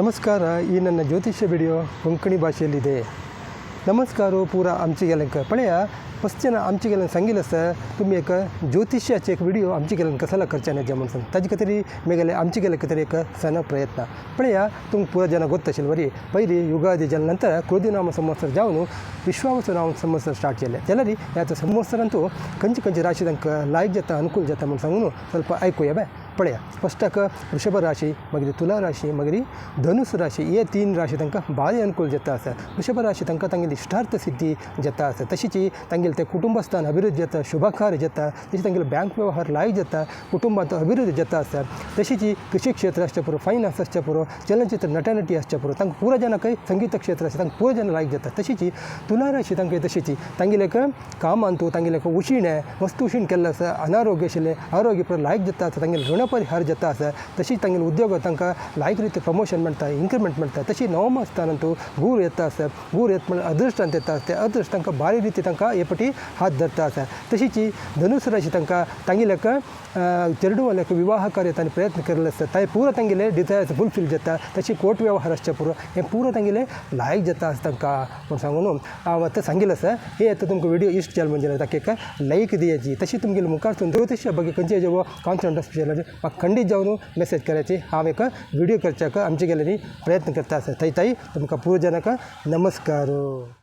ನಮಸ್ಕಾರ, ಈ ನನ್ನ ಜ್ಯೋತಿಷ್ಯ ವಿಡಿಯೋ ಕೊಂಕಣಿ ಭಾಷೆಯಲ್ಲಿದೆ. ನಮಸ್ಕಾರ ಪೂರ ಅಂಚಿಗೆಲಂಕ. ಪಳೆಯ ಪಶ್ಚಿನ ಅಂಚಿಗೆಲಂಕ ಸಂಗೀಲಸ ತುಮ್ಮಿ ಏಕ ಜ್ಯೋತಿಷ್ಯ ಚೇಕ್ ವಿಡಿಯೋ ಅಂಚಿಗೆಲಂಕ ಸಲ ಜಮನ್ ಜಮನ್ಸನ್ ತಜ್ಕತರಿ ಮೇಗಲೆ ಅಂಚಿಗೆಲಕ ತರೆಯಕ ಸಣ್ಣ ಪ್ರಯತ್ನ. ಪಳೆಯ ತುಂಬ ಪೂರ ಜನ ಗೊತ್ತಶಿಲ್ವರಿ ಪೈರಿ ಯುಗಾದಿ ಜಲ ನಂತರ ಕ್ರೋಧಿನಾಮ ಸಂವತ್ಸರ ಜಾವನು ವಿಶ್ವಾಸ ನಾಮ ಸಂವತ್ಸರ ಸ್ಟಾರ್ಟ್ ಚೆಲ್ಲೆ ಜಲರಿ ಯಾತ ಸಂವತ್ಸರ ಅಂತೂ ಕಂಚಿ ಕಂಚಿ ರಾಶಿದಂಕ ಲಾಯಕ್ ಜತ ಅನುಕೂಲ ಜತ ಮನ್ಸಂಗೂ ಸ್ವಲ್ಪ ಆಯ್ಕೋಯಬೆ बाय पळया फस्टाक वृषभ राशी मागीर तुला राशी मागीर धनुस राशी हे तीन राशी तांकां भारी अनुकूल जाता आसा वृषभ राशी तांकां तांगेली इश्टार्थ सिद्धी जाता आसा तशीच तांगेले ते कुटुंबस्थान अभिवृद्धी जाता शुभकार्य जाता तशें तांगेले बँक वेव्हार लायक जाता कुटुंबात अभिवृद्धी जाता आसा तशीच कृषी क्षेत्र आसचें पुरो फायनान्स आसचें पुरो चलनचित्र नटनटी आसचें पुरो तांकां पुरो जनांकय संगीत क्षेत्र आसा तांकां पुरो जन लायक जाता तशीच तुला राशी तांकां तशीच तांगेले कामान तूं तांगेले उशिणें वस्तू उशीण केल्लो आसा अनारोग्य आशिल्लें आरोग्य पुरो लायक जाता आसा तांगेले ಎಷ್ಟೋ ಪರಿ ಹರ್ ಜತ ಆಸೆ ತಶಿ ತಂಗಿನ ಉದ್ಯೋಗ ತನಕ ಲಾಯಕ್ ರೀತಿ ಪ್ರಮೋಷನ್ ಮಾಡ್ತಾ ಇನ್ಕ್ರಿಮೆಂಟ್ ಮಾಡ್ತಾ, ತಶಿ ನವಮ ಸ್ಥಾನ ಅಂತೂ ಗೂರು ಎತ್ತ ಆಸೆ ಗೂರು ಎತ್ತ ಮಾಡಿ ಅದೃಷ್ಟ ಅಂತ ಎತ್ತ ಆಸ್ತೆ ಅದೃಷ್ಟ ತನಕ ಭಾರಿ ರೀತಿ ತನಕ ಎಪಟಿ ಹಾದು ಧರ್ತ ಆಸೆ ತಶಿ ಚಿ ಧನುಸು ರಾಶಿ ತನಕ ತಂಗಿ ಲೆಕ್ಕ ಚೆರಡು ಲೆಕ್ಕ ವಿವಾಹ ಕಾರ್ಯ ತಾನೆ ಪ್ರಯತ್ನ ಕರಲಿಸ್ತ ತಾಯಿ ಪೂರ ತಂಗಿಲೆ ಡಿಸೈ ಆಸೆ ಫುಲ್ ಜತ್ತ ತಶಿ ಕೋಟ್ ವ್ಯವಹಾರ ಅಷ್ಟ ಪೂರ್ವ ಏನು ಪೂರ ತಂಗಿಲೆ ಲಾಯಕ್ ಜತ್ತ ಆಸ್ ತನಕ ಒಂದು ಸಾಂಗನು ಆ, ಮತ್ತೆ ಸಂಗಿಲ್ಲ ಸರ್ ಏ ಎತ್ತ ತುಮಕು ವಿಡಿಯೋ ಇಷ್ಟು ಜಾಲ ಮಂಜಿನ ತಕ್ಕ ಲೈಕ್ ದಿಯಾಜಿ ತಶಿ ತುಮಗಿಲ್ಲ ಮುಖಾರ್ ತುಂಬ ಜ್ಯೋತಿಷ್ಯ ಬಗ್ಗೆ ಕಂಚೆ ಹಜೋ ಕಾನ್ಸ್ಟೆಂಟ್ ಸ್ಪೆಷಲ್ ಅದು म्हाका खंडीत जावन मेसेज करायची हांव एक व्हिडिओ करच्याक आमचे गेल्यानी प्रयत्न करता आसा थंय थंय तुमकां पुरो जनाक नमस्कार